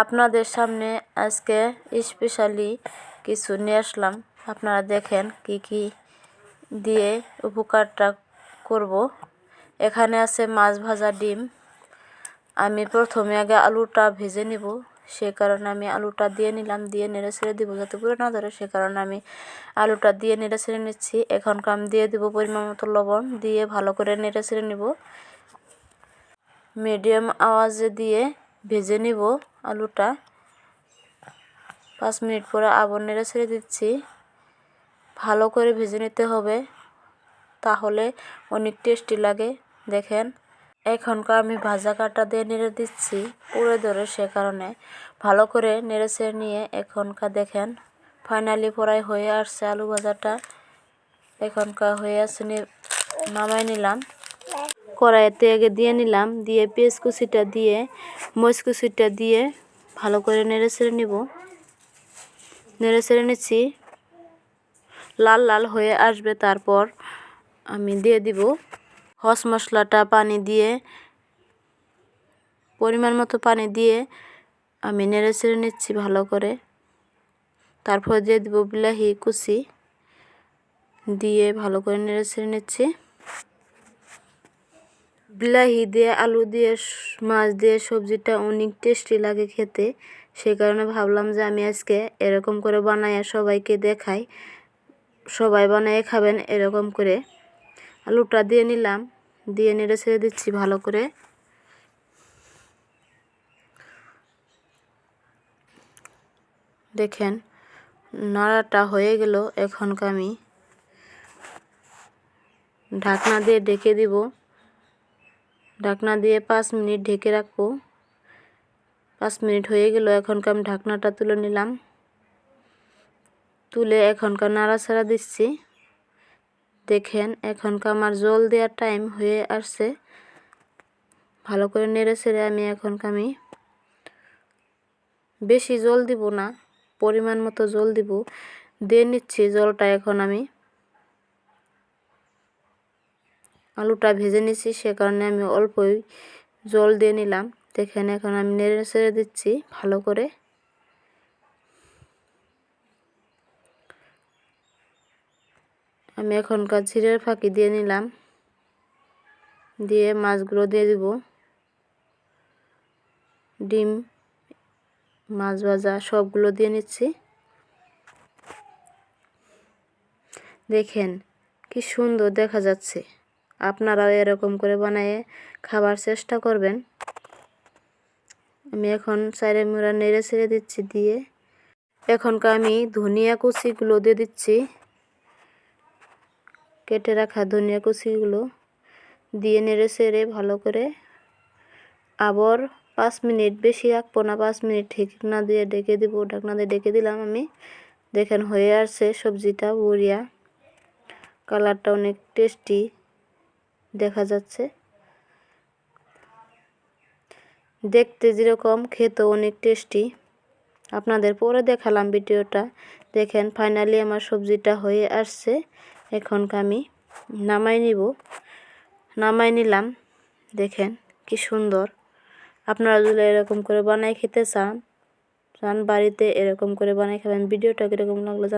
আপনাদের সামনে আজকে স্পেশালি কিছু নিয়ে আসলাম। আপনারা দেখেন কি কি দিয়ে উপকারটা করব। এখানে আছে মাছ ভাজা ডিম। আমি প্রথমে আগে আলুটা ভেজে নিব। সে কারণে আমি আলুটা দিয়ে নিলাম, দিয়ে নেড়ে ছেড়ে দিব। যাতে পুরো না ধরে, সে কারণে আমি আলুটা দিয়ে নেড়ে ছেড়ে নিচ্ছি। এখন আমি দিয়ে দিব পরিমাণ মতো লবণ। দিয়ে ভালো করে নেড়ে ছেড়ে নিব। মিডিয়াম আওয়াজে দিয়ে ভেজে নিব আলুটা। পাঁচ মিনিট পরে আবার নেড়ে ছেড়ে দিচ্ছি। ভালো করে ভেজে নিতে হবে, তাহলে অনেক টেস্টি লাগে। দেখেন, এখনকার আমি ভাজা কাটা দিয়ে নেড়ে দিচ্ছি পুড়ে ধরে সে কারণে। ভালো করে নেড়ে ছেড়ে নিয়ে এখনকার দেখেন ফাইনালি পড়াই হয়ে আসছে আলু ভাজাটা। এখনকার হয়ে আসছে নামাই নিলাম। কড়াইতে আগে দিয়ে নিলাম, দিয়ে পেঁয়াজ কুচিটা দিয়ে, মরিচ কুচিটা দিয়ে ভালো করে নেড়ে ছেড়ে নিব। নেড়ে ছেড়ে নিচ্ছি। লাল লাল হয়ে আসবে তারপর আমি দিয়ে দিব হস মশলাটা পানি দিয়ে, পরিমাণ মতো পানি দিয়ে আমি নেড়ে ছেড়ে নিচ্ছি ভালো করে। তারপর দিয়ে দিব বিলাহি কুচি দিয়ে ভালো করে নেড়ে ছেড়ে নিচ্ছি। বিলাহি দিয়ে, আলু দিয়ে মাছ দিয়ে সবজিটা অনেক টেস্টি লাগে খেতে। সেই কারণে ভাবলাম যে আমি আজকে এরকম করে বানাই সবাইকে দেখাই। সবাই বানিয়ে খাবেন এরকম করে। আলুটা দিয়ে নিলাম, দিয়ে নেড়ে ছেড়ে দিচ্ছি ভালো করে। দেখেন, নাড়াটা হয়ে গেল এখন আমি। ঢাকনা দিয়ে ডেকে দিব। ঢাকনা দিয়ে পাঁচ মিনিট ঢেকে রাখব। পাঁচ মিনিট হয়ে গেল এখনকার আমি ঢাকনাটা তুলে নিলাম। তুলে এখনকার নাড়াচাড়া দিচ্ছি। দেখেন এখনকার আমার জল দেওয়ার টাইম হয়ে আসছে। ভালো করে নেড়ে ছেড়ে আমি এখনকার আমি বেশি জল দিব না, পরিমাণ মতো জল দিব। দিয়ে নিচ্ছি জলটা এখন আমি। আলুটা ভেজে নিচ্ছি সে কারণে আমি অল্পই জল দিয়ে নিলাম। দেখেন, এখন আমি নেড়ে ছেড়ে দিচ্ছি ভালো করে। আমি এখনকার ঝিরের ফাঁকি দিয়ে নিলাম। দিয়ে মাছগুলো দিয়ে দিব। ডিম, মাছ ভাজা সবগুলো দিয়ে নিচ্ছি। দেখেন, কি সুন্দর দেখা যাচ্ছে। আপনারাও এরকম করে বানিয়ে খাবার চেষ্টা করবেন। আমি এখন চাইরে মুড়া নেড়ে ছেড়ে দিচ্ছি দিয়ে। এখনকার আমি ধনিয়া কুচিগুলো দিয়ে দিচ্ছি। কেটে রাখা ধনিয়া কুচিগুলো দিয়ে নেড়ে ছেড়ে ভালো করে আবার পাঁচ মিনিট বেশি রাখব না, পাঁচ মিনিট ঠিক না দিয়ে ডেকে দিব। ঢাকনা দিয়ে ডেকে দিলাম আমি। দেখেন হয়ে আসছে সবজিটা বড়িয়া। কালারটা অনেক টেস্টি। দেখা যাচ্ছে। দেখতে যেরকম খেতে অনেক টেস্টি আপনাদের পরে দেখালাম ভিডিওটা। দেখেন ফাইনালি আমার সবজিটা হয়ে আসছে। এখন আমি নামাই নিব। নামাই নিলাম। দেখেন, কি সুন্দর। আপনারা যদি এরকম করে বানাই খেতে চান চান বাড়িতে এরকম করে বানাই খাবেন। ভিডিওটা কীরকম লাগল জান